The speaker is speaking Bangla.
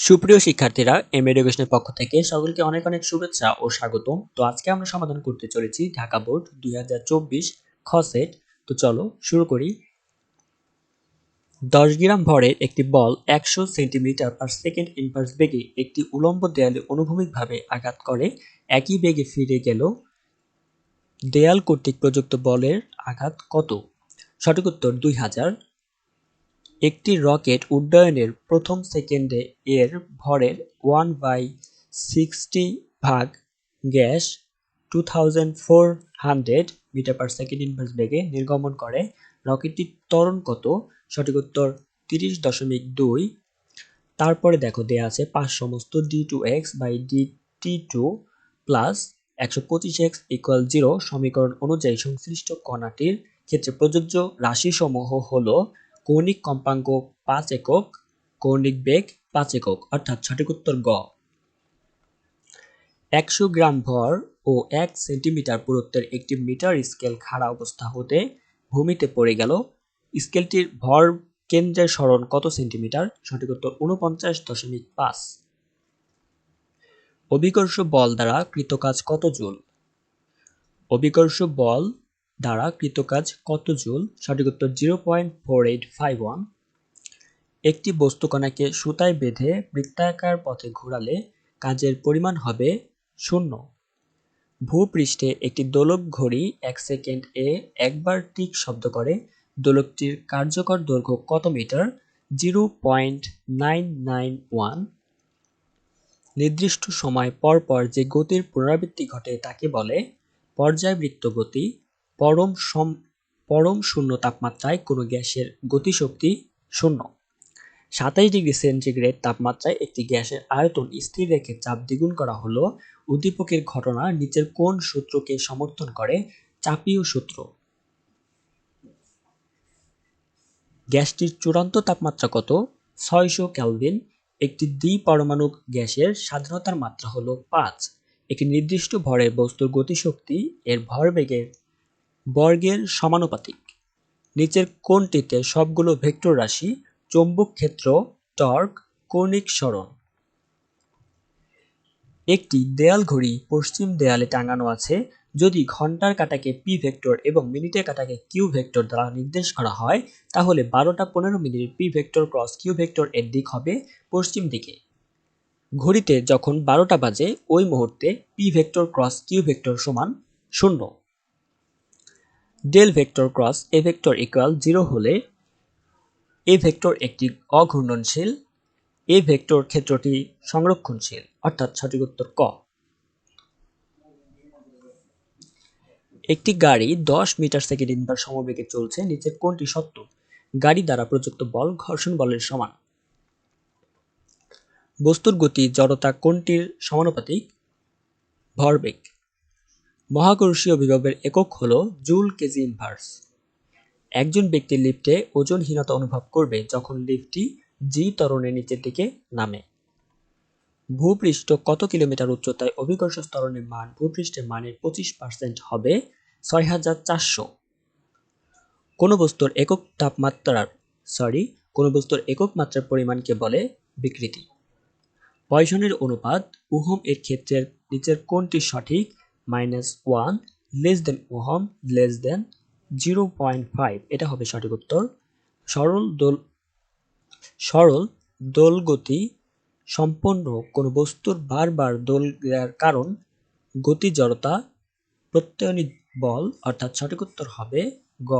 সুপ্রিয় শিক্ষার্থীরা এম এডুকেশনের পক্ষ থেকে সকলকে অনেক অনেক শুভেচ্ছা ও স্বাগতম। তো আজকে আমরা সমাধান করতে চলেছি ঢাকা বোর্ড দুই হাজার চব্বিশ খ সেট। তো চলো, শুরু করি। দশ গ্রাম ভরের একটি বল একশো সেন্টিমিটার পার সেকেন্ড ইনভার্স বেগে একটি উলম্ব দেয়ালে অনুভূমিকভাবে আঘাত করে। একই বেগে ফিরে গেল। দেয়াল কর্তৃক প্রযুক্ত বলের আঘাত কত? সঠিক উত্তর দুই হাজার। একটি রকেট উড্ডয়নের প্রথম সেকেন্ডে এর ভরের ওয়ান বাই সিক্সটি ভাগ gas two thousand four hundred metre per second inverse বেগে নির্গমন করে। রকেটটির ত্বরণ কত? সঠিক উত্তর তিরিশ দশমিক দুই। তারপরে দেখো দেয়া আছে পাঁচ সমস্ত d two x by d t two plus একশো পঁচিশ এক্স ইকুয়াল জিরো সমীকরণ অনুযায়ী সংশ্লিষ্ট কণাটির ক্ষেত্রে প্রযোজ্য রাশিসমূহ হলো কৌণিক কম্পাঙ্ক পাঁচ একক, কৌণিক বেগ পাঁচ একক, অর্থাৎ সঠিক উত্তর গ। একশো গ্রাম ভর ও এক সেন্টিমিটার পুরুত্বের একটি মিটার স্কেল খাড়া অবস্থা হতে ভূমিতে পড়ে গেল। স্কেলটির ভর কেন্দ্রের সরণ কত সেন্টিমিটার? সঠিক উত্তর উনপঞ্চাশ দশমিক পাঁচ। অভিকর্ষ বল দ্বারা কৃতকাজ কত জুল? অভিকর্ষ বল দ্বারা কৃতকাজ কত জুল? সঠিক উত্তর zero point four eight five one একটি বস্তুকণাকে সুতায় বেঁধে বৃত্তাকার পথে ঘোরালে কাজের পরিমাণ হবে শূন্য। ভূপৃষ্ঠে একটি দোলক ঘড়ি এক সেকেন্ড এ একবার টিক শব্দ করে। দোলকটির কার্যকর দৈর্ঘ্য কত metre? Zero point nine nine one নির্দিষ্ট সময় পর পর যে গতির পুনরাবৃত্তি ঘটে তাকে বলে পর্যায়বৃত্ত গতি। পরম সম, পরম শূন্য তাপমাত্রায় কোনো গ্যাসের গতিশক্তি শূন্য। সাতাইশ ডিগ্রি সেন্টিগ্রেড তাপমাত্রায় একটি গ্যাসের আয়তন স্থির রেখে চাপ দ্বিগুণ করা হলো। উদ্দীপকের ঘটনা নিচের কোন সূত্রকে সমর্থন করে চাপীয় সূত্র। গ্যাসটির চূড়ান্ত তাপমাত্রা কত? ছয়শো ক্যালভিন একটি দ্বিপরমাণু গ্যাসের স্বাধীনতার মাত্রা হলো পাঁচ। একটি নির্দিষ্ট ভরের বস্তুর গতিশক্তি এর ভরবেগের বর্গের সমানুপাতিক। নিচের কোনটিতে সবগুলো ভেক্টর রাশি, চৌম্বক ক্ষেত্র, টর্ক, কৌণিক সরণ। একটি দেয়াল ঘড়ি পশ্চিম দেয়ালে টাঙানো আছে, যদি ঘণ্টার কাটাকে পি ভেক্টর এবং মিনিটের কাটাকে কিউ ভেক্টর দ্বারা নির্দেশ করা হয়, তাহলে বারোটা পনেরো minute P vector cross Q vector এর দিক হবে পশ্চিম দিকে। ঘড়িতে যখন বারোটা বাজে, ওই মুহূর্তে P vector cross Q vector সমান শূন্য। Del vector cross A vector equal zero হলে এ ভেক্টর একটি অঘূর্ণনশীল এ ভেক্টর ক্ষেত্রটি সংরক্ষণশীল, অর্থাৎ সঠিক উত্তর ক। একটি গাড়ি দশ মিটার সেকেন্ড ইনভার সমবেগে চলছে, নিচের কোনটি সত্য। গাড়ি দ্বারা প্রযুক্ত বল ঘর্ষণ বলের সমান। বস্তুর গতি, জড়তা কোনটির সমানুপাতিক, ভরবেগ। মহাকর্ষীয় বিভবের একক হল জুল কেজি ইনভার্স। একজন ব্যক্তি লিফটে ওজনহীনতা অনুভব করবে যখন লিফটটি জি তরণের নিচের দিকে নামে। ভূপৃষ্ঠ কত কিলোমিটার উচ্চতায় অভিকর্ষ স্তরণের মান ভূপৃষ্ঠের মানের পঁচিশ পার্সেন্ট হবে ছয় হাজার চারশো। কোনো বস্তুর একক তাপমাত্রার সরি কোনো বস্তুর একক মাত্রার পরিমাণকে বলে বিকৃতি। পয়সনের অনুপাত উহম এর ক্ষেত্রের নিচের কোনটি সঠিক minus one less than ohm less than zero point five এটা হবে সঠিক উত্তর। সরল দোল, সরল দোলগতি সম্পন্ন কোনো বস্তুর বারবার দোল দেওয়ার কারণ গতি জড়তা, প্রত্যয়নী বল, অর্থাৎ সঠিক উত্তর হবে গ।